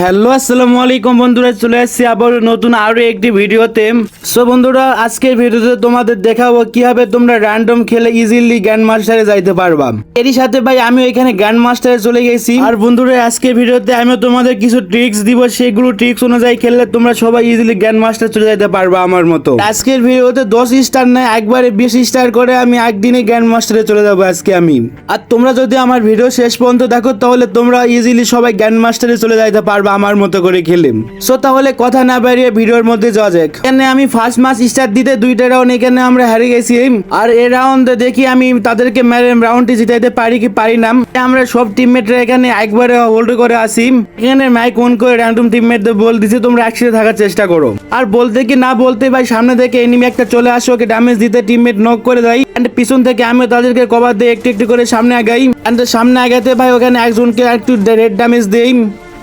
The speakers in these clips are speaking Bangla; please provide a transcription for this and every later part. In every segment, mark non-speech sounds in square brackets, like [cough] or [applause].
হ্যালো, আসসালামু আলাইকুম বন্ধুরা, চলে আসছি আবার নতুন আরও একটি ভিডিওতে। সো বন্ধুরা, আজকের ভিডিওতে তোমাদের দেখাবো কীভাবে তোমরা র্যান্ডম খেলে ইজিলি গ্র্যান্ড মাস্টারে যাইতে পারবা। এরই সাথে ভাই আমি এখানে গ্র্যান্ড মাস্টারে চলে গেছি। আর বন্ধুরা, আজকের ভিডিওতে আমি তোমাদের কিছু ট্রিক্স দিব, সেগুলো ট্রিক্স অনুযায়ী খেললে তোমরা সবাই ইজিলি গ্র্যান্ড মাস্টার চলে যেতে পারবা আমার মতো। আজকের ভিডিওতে দশ স্টার নয়, একবারে বিশ স্টার করে আমি একদিনে গ্র্যান্ড মাস্টারে চলে যাব আজকে আমি। আর তোমরা যদি আমার ভিডিও শেষ পর্যন্ত দেখো, তাহলে তোমরা ইজিলি সবাই গ্র্যান্ড মাস্টারে চলে যাইতে পারবা। আমার মতো করে খেলে সো তাহলে কথা না বাড়িয়ে ভিডিওর মধ্যে যাওয়া যাক। এখানে আমি ফার্স্ট ম্যাচ স্টার্ট দিতে দুইটা রাউন্ড এখানে আমরা হারে গেছি আর এ রাউন্ডে দেখি আমি তাদেরকে মেরে রাউন্ডটি জিতাইতে পারি কি পারি না। আমরা সব টিমমেটরা এখানে একবারে হোল্ড করে আসি এখানে মাইক অন করে র্যান্ডম টিমমেটদের বল দিছি, তোমরা একসাথে থাকার চেষ্টা করো। আর বলতে কি না বলতে, ভাই, সামনে থেকে এনিমি একটা চলে আসে, ওকে ড্যামেজ দিতে টিমমেট নক করে দেয়। এন্ড পিছন থেকে আমি তাদেরকে কভার দিয়ে একটু একটু করে সামনে আগাই। এন্ড সামনে আগাতে, ভাই, ওখানে একজনকে একটু রেড ড্যামেজ দেই।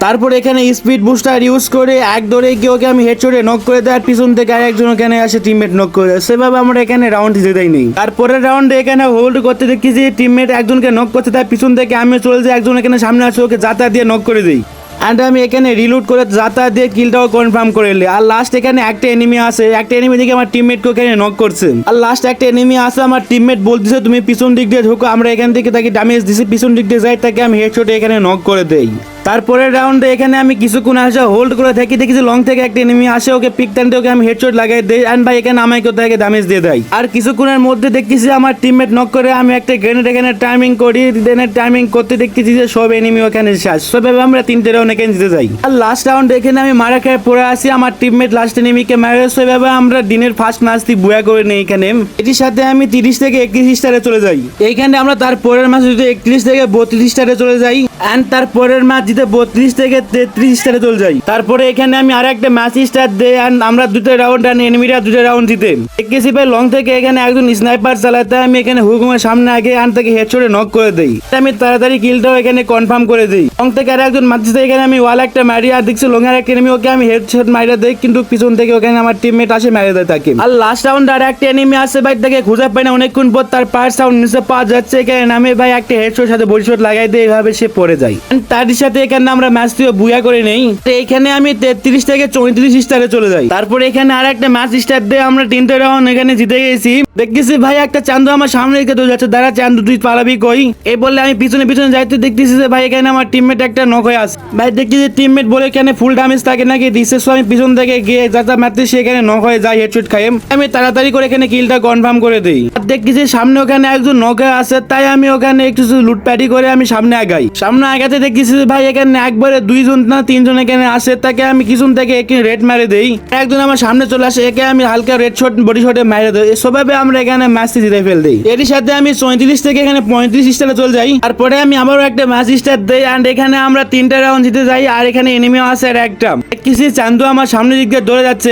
তারপর এখানে স্পিড বুস্টার ইউজ করে এক দৌড়ে গিয়ে ওকে আমি হেড হেডশটে নক করে দেয়। আর পিছন থেকে আরেকজন ওখানে আসে টিমমেট নক করে দেয়। সেভাবে আমরা এখানে রাউন্ড দেয় নেই। তারপরের রাউন্ডে এখানে হোল্ড করতে দেখি যে টিমমেট একজনকে নক করতে তার পিছন থেকে আমি চলে যাই, একজন এখানে সামনে আসে, ওকে যাতা দিয়ে নক করে দিই। অ্যান্ড আমি এখানে রিলুট করে যাতায়াত দিয়ে কিলটাও কনফার্ম করে নিই। আর লাস্ট এখানে একটা এনিমি আছে একটা এনিমি দিকে আমার টিমমেটকে ওখানে নক করছে। আর লাস্ট একটা এনিমি আছে আমার টিমমেট বলতেছে, তুমি পিছন দিক দিয়ে ঢুকো, আমরা এখান থেকে তাকে ড্যামেজ দিছি। পিছন দিক দিয়ে যাই, তাকে আমি হেডশটে এখানে নক করে দেই। তারপরের রাউন্ডে এখানে আমি কিছুক্ষণ আসে হোল্ড করে থাকি, দেখি যে লং থেকে একটা এনিমি আসে, ওকে পিক টানতে ওকে আমি হেডশট লাগাই দেই অ্যান্ড ভাই এখানে আমাকে তাকে ড্যামেজ দিয়ে দেয়। আর কিছুক্ষণের মধ্যে দেখতেছি আমার টিমমেট নক করে, আমি একটা গ্রেনেড এখানে টাইমিং করি গ্রেনেড টাইমিং করতে দেখতেছি যে সব এনিমি ওখানে শেষ। সবাই আমরা তিনটে রাউন্ড এখানে জিতে যাই। আর লাস্ট রাউন্ড এখানে আমি মারা খেয়ে পড়ে আসি, আমার টিমমেট লাস্ট এনিমিকে মারে সেভাবে আমরা দিনের ফার্স্ট ম্যাচটি বুয়া করে নিই এখানে। এটির সাথে আমি তিরিশ থেকে একত্রিশ স্টারে চলে যাই। এইখানে আমরা তার পরের যদি একত্রিশ থেকে বত্রিশ স্টারে চলে যাই অ্যান্ড তার পরের ম্যাচ জিতে বত্রিশ থেকে তেত্রিশ স্টারে চলে যাই তারপরে এখানে আমি আর একটা ম্যাচ স্টার দেই অ্যান্ড আমরা দুটো রাউন্ড অ্যান্ড এনিমিরা দুটো রাউন্ড জিতে। দেখেছি ভাই লং থেকে এখানে একজন স্নাইপার চালাতে আমি এখানে হুকুমের সামনে আগে অ্যান্ড থেকে হেডশটে নক করে দেই। আমি তাড়াতাড়ি কিলটাও এখানে কনফার্ম করে দিই। লং থেকে আর একজন মারতেছে এখানে আমি ওয়াল একটা মারি আর দেখছি লং এর একটা এনিমি ওকে আমি হেডশট মাইরা দেই, কিন্তু পিছন থেকে ওখানে আমার টিমমেট আসে মেরে দেয় তাকে। আর লাস্ট রাউন্ড আর একটা এনিমি আসে ভাই, তাকে খুঁজে পাই না, অনেকক্ষণ পর তার পার সাউন্ড নিচে পাওয়া যাচ্ছে, এখানে নামে ভাই একটা হেডশট সাথে বডিশট লাগাই দেয় এইভাবে সে পড়ে যায় And তার সাথে এখানে আমরা ম্যাচ দিয়ে বুয়া করে নেই। এখানে আমি তেত্রিশ থেকে চৌত্রিশ স্টারে চলে যাই। তারপর এখানে আর একটা ম্যাচ স্টার দিয়ে আমরা তিনটে রাউন্ড এখানে জিতে গেছি। দেখতেছি ভাই, একটা চান্দু আমার সামনে রেখে দৌড় যাচ্ছে। দাঁড়া, চান্দু, তুই পালাবি কই? এই বললে আমি পিছনে পিছনে যাইতে দেখতেছি যে ভাই, এখানে আমার টিমমেট একটা নক হয়ে আছে। ভাই, দেখতেছি টিমমেট বলে এখানে ফুল ড্যামেজ থাকে নাকি? দিচ্ছে আমি পিছন থেকে গিয়ে যাতা মারতে সে এখানে নক হয়ে যায় হেডশট খাই আমি তাড়াতাড়ি করে এখানে কিলটা কনফার্ম করে দিই। দেখতেছি সামনে ওখানে একজন নক হয়ে আছে, তাই আমি ওখানে একটু লুটপ্যাটি করে আমি সামনে আগাই। সামনে আগাতে দেখতেছি যে ভাই এখানে একবারে দুইজন না তিনজন এখানে আসে তাকে আমি পিছন থেকে একটু রেড মেরে দেই। একজন আমার সামনে চলে আসে, একে আমি হালকা রেড শট বডি শটে মেরে দেই। এসবে আমরা এখানে ম্যাচটি জিতে ফেল দিই। এর সাথে আমি চৌত্রিশ থেকে এখানে পঁয়ত্রিশ স্টারে চলে যাই। তারপরে আমি আবারও একটা ম্যাচ স্টার দেই অ্যান্ড এখানে আমরা তিনটা রাউন্ড জিতে যাই আর এখানে এনিমিও আছে আর একটা। কিছু চান্দু আমার সামনের দিক দিয়ে দৌড়ে যাচ্ছে।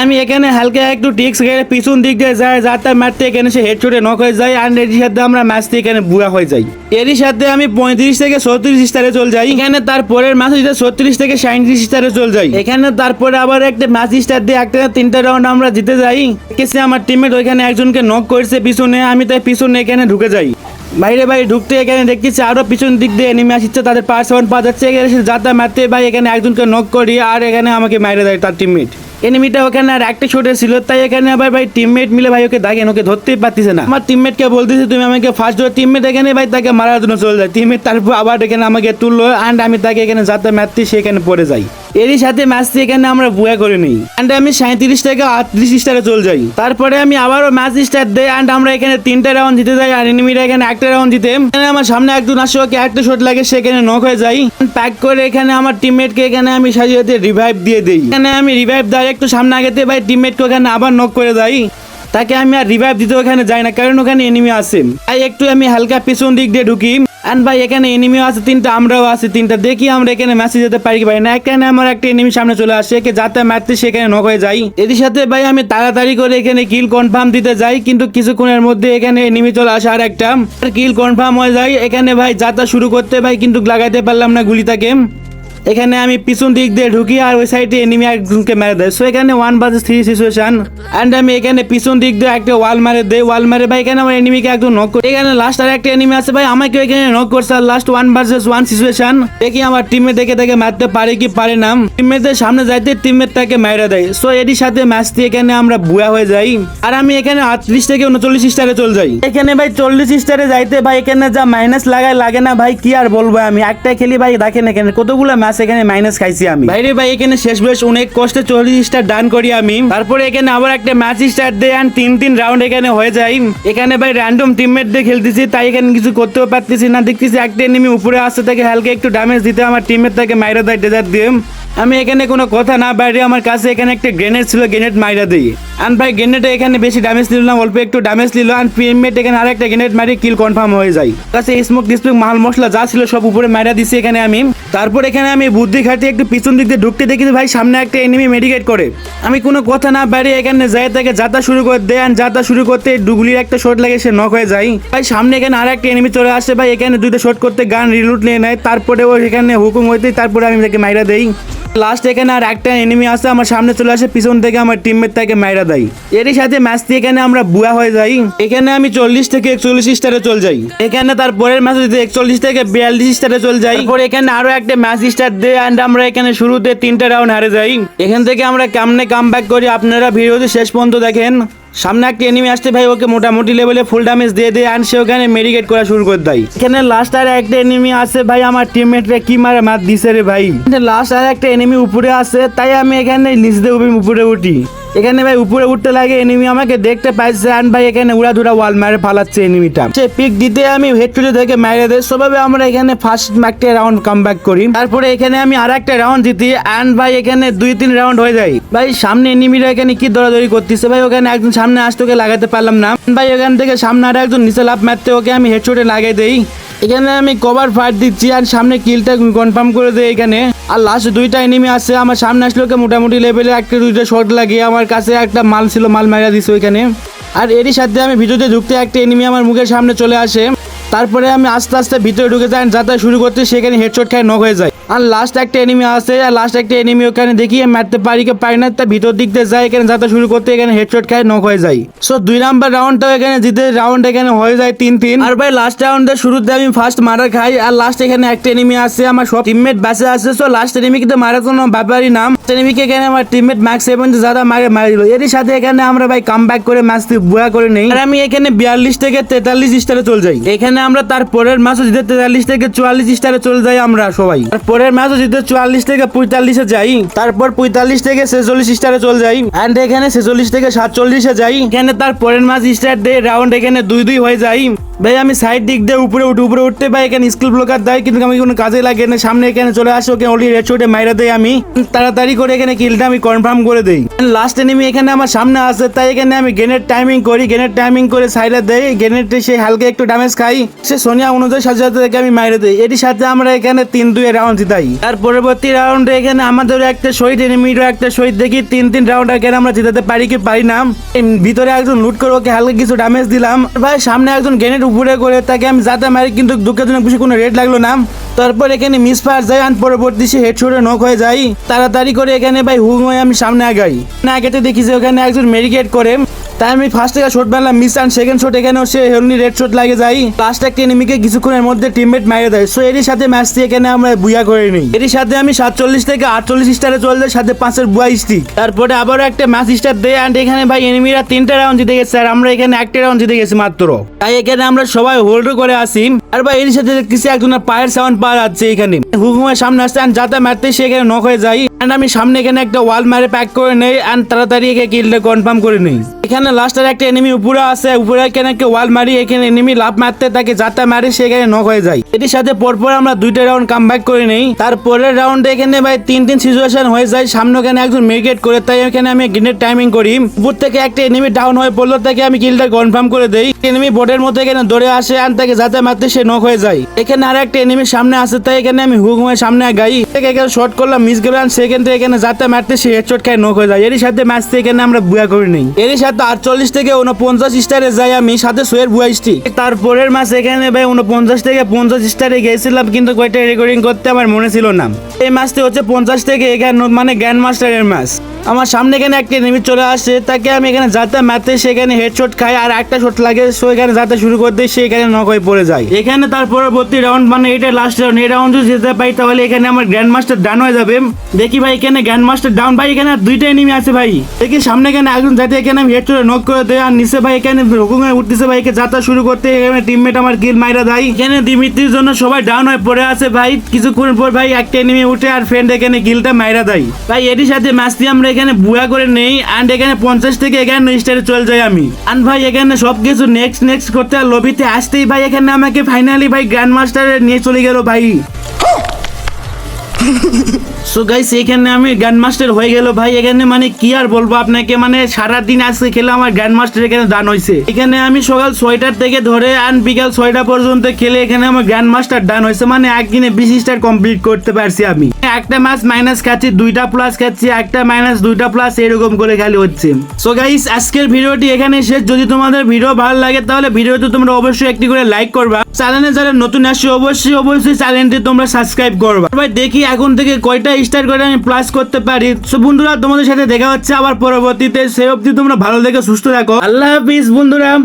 আমি এখানে হালকা একটু টিক্স গেলে পিছন দিক দিয়ে যাই যাতে মারতে এখানে সে হেড হেডশটে নক হয়ে যায় অ্যান্ড এর সাথে আমরা ম্যাচটি এখানে বুড়া হয়ে যাই। এরই সাথে আমি পঁয়ত্রিশ থেকে ছত্রিশ স্টারে চলে যাই। এখানে তারপরের ম্যাচ যেটা ছত্রিশ থেকে সাঁত্রিশ স্টারে চলে যাই। এখানে তারপরে আবার একটা ম্যাচ স্টার দিয়ে একটা তিনটা রাউন্ড আমরা জিতে যাই। কেসে আমার টিমমেট ওইখানে একজনকে নক করেছে পিছনে আমি তাই পিছনে এখানে ঢুকে যাই। বাইরে বাইরে ঢুকতে এখানে দেখতেছি আরও পিছন দিক দিয়ে এনিমি আসছে তাদের পাঁচ সাউন্ড পাওয়া যাচ্ছে এখানে যাতা মারতে ভাই এখানে একজনকে নক করি আর এখানে আমাকে মাইরে দেয় তার টিমমেট এনিমিটা ওখানে আর একটা শটে ছিল, তাই এখানে আবার ভাই টিমমেট মিলে ভাই ওকে দেখেন, ওকে ধরতেই পারতেছে না। আমার টিমমেটকে বলতেছে, তুমি আমাকে ফার্স্ট ধরো টিমমেট এখানে ভাই, তাকে মারার জন্য চলে যায় টিমমেট তারপর আবার এখানে আমাকে তুললো অ্যান্ড আমি তাকে এখানে যাতে মারতে, সে এখানে পড়ে যাই এরই সাথে ম্যাচটি এখানে আমরা বুয়া করে নিই। অ্যান্ড আমি সাঁত্রিশ থেকে আটত্রিশ স্টারে চলে যাই। তারপরে আমি আবারও ম্যাচ স্টার দেই অ্যান্ড আমরা এখানে তিনটা রাউন্ড জিতে যাই আর এনিমিরা এখানে একটা রাউন্ড জিতে। এখানে আমার সামনে একজন আসে একটা শট লাগে সেখানে নক হয়ে যাই প্যাক করে এখানে আমার টিমমেটকে এখানে আমি সাজিয়ে রিভাইভ দিয়ে দিই। এখানে আমি রিভাইভ দেয় একটু সামনে আগেতে ভাই টিমমেটকে এখানে আবার নক করে দেয় তাকে আমি আর রিভাইভ দিতে ওখানে যাই না, কারণ ওখানে এনিমি আছে। তাই একটু আমি হালকা পিছন দিক দিয়ে ঢুকি। অ্যান্ড ভাই, এখানে এনিমিও আছে, তিনটা আমরাও আছে, তিনটা দেখি আমরা এখানে মেসেজ যেতে পারি ভাই না। এখানে আমার একটা এনিমি সামনে চলে আসে, একে যাতে মারতে সেখানে নক হয়ে যাই এদের সাথে ভাই, আমি তাড়াতাড়ি করে এখানে কিল কনফার্ম দিতে যাই, কিন্তু কিছুক্ষণের মধ্যে এখানে এনিমি চলে আসে আর একটা কিল কনফার্ম হয়ে যায়, এখানে ভাই যাত্রা শুরু করতে ভাই, কিন্তু লাগাইতে পারলাম না গুলিটাকে। এখানে আমি পিছন দিক দিয়ে ঢুকি আর ওই সাইডে এনিমি একজনকে মেরে দেয়। সো এখানে ওয়ান বাজে থ্রি সিচুয়েশন অ্যান্ড আমি এখানে পিছন দিক দিয়ে একটা ওয়াল মারে দেই। ওয়াল মারে ভাই, এখানে আমার এনিমিকে একদম নক করে এখানে লাস্ট আর একটা এনিমি আছে ভাই আমাকে এখানে নক করছে আর last one versus one situation দেখি আমার টিমে দেখে দেখে মারতে পারে কি পারে না। টিমমেটদের সামনে যাইতে টিমমেট তাকে মেরে দেয়। সো এটির সাথে ম্যাচ দিয়ে এখানে আমরা বুয়া হয়ে যাই। আর আমি এখানে আটত্রিশ থেকে উনচল্লিশ স্টারে চলে যাই। এখানে ভাই চল্লিশ স্টারে যাইতে ভাই, এখানে যা মাইনাস লাগায় লাগে না ভাই, কি আর বলব আমি? একটা খেলি ভাই, দেখেন এখানে কতগুলো ম্যাচ এখানে মাইনাস খাইছি আমি। ভাইরে ভাই, এখানে শেষ বয়স, অনেক কষ্টে চল্লিশ স্টার ডান করি আমি। তারপরে এখানে আবার একটা ম্যাচ স্টার্ট দেয় আর তিন তিন রাউন্ড এখানে হয়ে যায়। এখানে ভাই র্যান্ডম টিমমেট দিয়ে খেলতেছি, তাই এখানে কিছু করতেও পারতেছি না। দেখতেছি একটা এনিমি উপরে আসতে থাকে হালকা একটু ড্যামেজ দিতে, আমার টিমমেট তাকে মাইরা দেয় ডেজার দিয়ে। আমি এখানে কোনো কথা না বাইরে, আমার কাছে এখানে একটা গ্রেনেড ছিল গ্রেনেড মাইরা দিই। আর ভাই গ্রেনেডে এখানে বেশি ড্যামেজ নিল না, অল্প একটু ড্যামেজ নিল। আর টিমমেট এখানে আরেকটা গ্রেনেড মারি কিল কনফার্ম হয়ে যায়। কাছে স্মোক ডিসপ্লে মাল, মশলা যা ছিল সব উপরে মাইরা দিছি এখানে আমি। তারপর এখানে আমি বুদ্ধি খাটিয়ে একটু পিছন দিক দিয়ে ঢুকতে দেখি ভাই, সামনে একটা এনিমি মেডিকেট করে। আমি কোনো কথা না বাইরে, এখানে যাই, তাকে যাতা শুরু করে দেয় আর যাতা শুরু করতে ডুগলির একটা শট লাগে, সে নক হয়ে যায়। ভাই, সামনে এখানে আর একটা এনিমি চলে আসে। ভাই, এখানে দুইটা শট করতে গান রিলুট নিয়ে নেয়। তারপরে ও এখানে হুকুম হইতে তারপরে আমি তাকে মাইরা দেই। লাস্ট এখানে আর একটা এনিমি আসে আমার সামনে চলে আসে, পিছন থেকে আমার টিমমেট তাকে মাইরা দেয়। এরই সাথে ম্যাচ দিয়ে এখানে আমরা বুয়া হয়ে যাই। এখানে আমি চল্লিশ থেকে একচল্লিশ স্টারে চলে যাই। এখানে তার পরের ম্যাচ যদি একচল্লিশ থেকে বিয়াল্লিশ স্টারে চলে যাই। পরে এখানে আরও একটা ম্যাচ স্টার দেয় অ্যান্ড আমরা এখানে শুরুতে তিনটা রাউন্ড হারে যাই। এখান থেকে আমরা কেমনে কাম করি আপনারা ভিডিওতে শেষ পর্যন্ত দেখেন। সামনে একটা এনিমি আসতে ভাই, ওকে মোটামুটি লেভেলে ফুল ড্যামেজ দিয়ে দেয় অ্যান্ড সে ওখানে মেডিকেট করা শুরু করে দেয়। এখানে লাস্ট আর একটা এনিমি আছে ভাই, আমার টিমমেটরা কি মারে মার দিছে রে ভাই। লাস্ট আর একটা এনিমি উপরে আছে, তাই আমি এখানে উপরে- উপরে উঠি। এখানে ভাই উপরে উঠতে লাগে এনিমি আমাকে দেখতে পাইছে। অ্যান্ড ভাই এখানে উড়া ধুরা ওয়াল মারে ফালাচ্ছে এনিমিটা সে পিক দিতে আমি হেডটুলে থেকে মাইরে দেয়। সবাই আমরা এখানে ফার্স্ট একটা রাউন্ড কাম করি। তারপরে এখানে আমি আর একটা রাউন্ড জিতি। অ্যান্ড ভাই এখানে দুই তিন রাউন্ড হয়ে যায়। ভাই সামনে এনিমিরা এখানে কি দৌড়াদৌড়ি করতেছে? ভাই ওখানে একজন সামনে আসতে ওকে লাগাতে পারলাম না। ভাই এখান থেকে সামনে আর একজন নিচে লাভ মারতে ওকে আমি হেডশটে লাগাই দেই। এখানে আমি কভার ফাইট দিচ্ছি আর সামনে কিলটা কনফার্ম করে দেয় এখানে। আর লাস্ট দুইটা এনিমি আছে, আমার সামনে আসলে মোটামুটি লেভেলে একটা, দুইটা শর্ট লাগিয়ে আমার কাছে একটা মাল ছিল, মাল মারা দিছে ওইখানে। আর এরই সাথে আমি ভিডিওতে ঢুকতে একটা এনিমি আমার মুখের সামনে চলে আসে। তারপরে আমি আস্তে আস্তে ভিতরে ঢুকে যাই, যাতায়াত শুরু করতে, সেখানে হেডশট খায় নক হয়ে যায়। আর লাস্ট একটা এনিমি আসে আর লাস্ট একটা এনিমি ওখানে দেখি মারতে পারি কি পারি না তা ভিতর দিক দিয়ে যায়, এখানে যাতে শুরু করতে, এখানে হেডশট খায় নক হয়ে যায়। সো দুই নাম্বার রাউন্ডটাও এখানে জিতে রাউন্ড এখানে হয়ে যায় তিন তিন। আর ভাই লাস্ট রাউন্ডের শুরুতে আমি ফার্স্ট মারা খাই, আর লাস্ট এখানে একটা এনিমি আছে, আমার সব টিমমেট বাসে আছে সো লাস্ট এনিমি কিন্তু মারা কোনো ব্যাপারই নাম এনিমিকে এখানে আমার টিমমেট ম্যাক্স সেভেন যারা মারে, মারা দিল। এরই সাথে এখানে আমরা ভাই কাম ব্যাক করে ম্যাচ বুয়া করে নেই। আর আমি এখানে বিয়াল্লিশ থেকে তেতাল্লিশ স্টারে চলে যাই। এখানে আমরা তার পরের ম্যাচও জিতে তেতাল্লিশ থেকে চুয়াল্লিশ স্টারে চলে যাই আমরা সবাই। পরের ম্যাচ জিতে চুয়াল্লিশ থেকে পঁয়তাল্লিশে যাই, তারপর পঁয়তাল্লিশ থেকে ছেচল্লিশ স্টারে চলে যাই অ্যান্ড এখানে ছেচল্লিশ থেকে সাতচল্লিশে যাই, এখানে তার পরের ম্যাচ স্টার্ট দিয়ে রাউন্ড এখানে দুই দুই হয়ে যাই ভাই, আমি সাইড দিক দিয়ে উপরে উঠে, উপরে উঠতে ভাই, এখানে স্কিল ব্লকার দেয়, কিন্তু আমি কোনো কাজে লাগে না। সামনে এখানে চলে আসে, ওকে অলরেডি রেড শটে মাইরা দেয় আমি। তাড়াতাড়ি করে এখানে কিলটা আমি কনফার্ম করে দেই। লাস্ট এনিমি এখানে আমার সামনে আসে তাই এখানে আমি গেনের টাইমিং করি গেনের টাইমিং করে সাইডে দেই। গেনেটে সে হালকা একটু ড্যামেজ খাই সে সোনিয়া অনুযায়ী সাথে সাথে আমি মাইরে দেই। এটির সাথে আমরা এখানে তিন দুই রাউন্ড জিতাই। আর পরবর্তী রাউন্ডে এখানে আমাদের একটা শহীদ এনিমিরও একটা শহীদ দেখি, তিন তিন রাউন্ড এখানে আমরা জিতাতে পারি কি পারি না। ভিতরে একজন লুট করে ওকে হালকা কিছু ড্যামেজ দিলাম। ভাই, সামনে একজন গ্রেনেড উপরে ঘুরে তাকে আমি যাতে মারি, কিন্তু দুঃখের জন্য বেশি কোনো রেড লাগল না। তারপর এখানে মিস ফায়ার যায় আর পরবর্তী সে হেডশটে নক হয়ে যায়। তাড়াতাড়ি করে এখানে ভাই হুম হয়ে আমি সামনে আগাই। না আগেতে দেখি যে ওখানে একজন মেডিকেট করে। তাই আমি ফার্স্ট থেকে শট মারলাম মিস অ্যান্ড সেকেন্ড শট এখানেও সে হেলনি রেড শট লাগে যায় লাস্ট একটা এনিমিকে কিছুক্ষণের মধ্যে টিমমেট মাইরে দেয়। সো এরই সাথে ম্যাচটি এখানে আমরা বুয়া করে নিই। এরই সাথে আমি সাতচল্লিশ থেকে আটচল্লিশ স্টারে চলে যাই, সাথে পাঁচের বুয়া স্টিক তারপরে আবারও একটা ম্যাচ স্টার দেয় অ্যান্ড এখানে ভাই এনিমিরা তিনটা রাউন্ড জিতে গেছে, আর আমরা এখানে একটা রাউন্ড জিতে গেছি মাত্র। তাই এখানে আমরা সবাই হোল্ড করে আসি আর ভাই এর সাথে কিছু একজনের পায়ের সাউন্ড পাওয়া যাচ্ছে এখানে। হুকুমের সামনে আসছে অ্যান্ড যাতে মারতে সে এখানে নক হয়ে যায়। অ্যান্ড আমি সামনে এখানে একটা ওয়াল মারে প্যাক করে নেই অ্যান্ড তাড়াতাড়ি একে কিলটা কনফার্ম করে নেই। এখানে লাস্টের একটা এনিমি উপরে আছে, উপরে এখানে একটা ওয়াল মারি, এখানে এনিমি লাভ মারতে তাকে যাতা মারি সে এখানে নক হয়ে যায়। এটির সাথে পরপর আমরা দুইটা রাউন্ড কাম ব্যাক করে নেই। তারপরের রাউন্ডে এখানে ভাই তিন তিন সিচুয়েশন হয়ে যায়। সামনে ওখানে একজন মেরিকেট করে, তাই এখানে আমি গ্রেনেড টাইমিং করি। উপর থেকে একটা এনিমি ডাউন হয়ে পড়ল, তাকে আমি কিলটা কনফার্ম করে দেই। এনিমি বোর্ডের মধ্যে এখানে দৌড়ে আসে আর তাকে যাতে মারতে সে নক হয়ে যায়। এখানে আর একটা এনিমি সামনে আসে, তাই এখানে আমি হুক হয়ে সামনে গাই থেকে এখানে শর্ট করলাম মিস গেলাম সেকেন্ড এখানে যাতে মারতে সে হেডশট খায় নক হয়ে যায়। এরই সাথে ম্যাচ থেকে এখানে আমরা বুয়া করে নেই। এর সাথে আটচল্লিশ থেকে উনপঞ্চাশ স্টারে যাই আমি, সাথে সোয়ের বুয়াশটি তারপরের মাস এখানে ভাই উনপঞ্চাশ থেকে পঞ্চাশ স্টারে গেছিলাম, কিন্তু কয়টা রেকর্ডিং করতে আমার মনে ছিল না। এই মাসটি হচ্ছে পঞ্চাশ থেকে এখানে মানে গ্র্যান্ড মাস্টারের মাস আমার সামনে এখানে একটা নিমিট চলে আসে, তাকে আমি এখানে যাতে মারতে সেখানে হেডশট খাই আর একটা শট লাগে, সো এখানে যাতে শুরু করতে, সে এখানে নক হয়ে পড়ে যায়। এখানে তার পরবর্তী রাউন্ড মানে এটা লাস্ট রাউন্ড এই রাউন্ড যদি যেতে পাই, তাহলে এখানে আমার গ্র্যান্ড মাস্টার ডাউন হয়ে যাবে। দেখি ভাই, এখানে গ্র্যান্ড মাস্টার ডাউন ভাই, এখানে দুইটা এনিমি আছে ভাই। দেখি সামনে এখানে একজন যাতে এখানে আমি হেডশটে নক করে দেয়, আর নিচে ভাই, এখানে হুকুমে উঠতেছে ভাই, একে যাত্রা শুরু করতে, এখানে টিমমেট আমার কিল মাইরা দেয়। এখানে দিমিত্রির জন্য সবাই ডাউন হয়ে পড়ে আছে ভাই। কিছুক্ষণ পর ভাই, একটা এনিমি উঠে আর ফ্রেন্ড এখানে গিলটা মাইরা দেয়। ভাই এটির সাথে মাছটি আমরা এখানে বুয়া করে নেই অ্যান্ড এখানে পঞ্চাশ থেকে এখানে স্টারে চলে যাই আমি। অ্যান্ড ভাই, এখানে সব কিছু নেক্সট নেক্সট করতে আর লবিতে আসতেই ভাই, এখানে আমাকে ফাইনালি ভাই গ্র্যান্ড মাস্টারে নিয়ে চলে গেল ভাই। [laughs] সো গাইস এখানে আমি গ্র্যান্ড মাস্টার হয়ে গেল ভাই। এখানে মানে কি আর বলব আপনাকে? মানে সারা দিন আজকে খেলে আমার গ্র্যান্ড মাস্টার এখানে দান হয়েছে এখানে আমি সকাল ছয়টার থেকে ধরে আন বিকাল ছয়টা পর্যন্ত খেলে এখানে আমার গ্র্যান্ড মাস্টার ডান হয়েছে মানে একদিনে বিশ স্টার কমপ্লিট করতে পারছি আমি। একটা ম্যাচ মাইনাস খাচ্ছি, দুইটা প্লাস খাচ্ছি, একটা মাইনাস দুইটা প্লাস এরকম করে খালি হচ্ছে। সো গাইস আজকের ভিডিওটি এখানে শেষ। যদি তোমাদের ভিডিও ভালো লাগে, তাহলে ভিডিওতে তোমরা অবশ্যই একটি করে লাইক করবা। চ্যানেলে যারা নতুন আসছে, অবশ্যই অবশ্যই চ্যানেলটি তোমরা সাবস্ক্রাইব করবা। ভাই দেখি এখন থেকে কয়টা স্টার করে আমি প্লাস করতে পারি। সো বন্ধুরা, তোমাদের সাথে দেখা হচ্ছে আবার পরবর্তীতে। সে অবধি তোমরা ভালো দেখে সুস্থ থাকো। আল্লাহ হাফিজ, বন্ধুরা।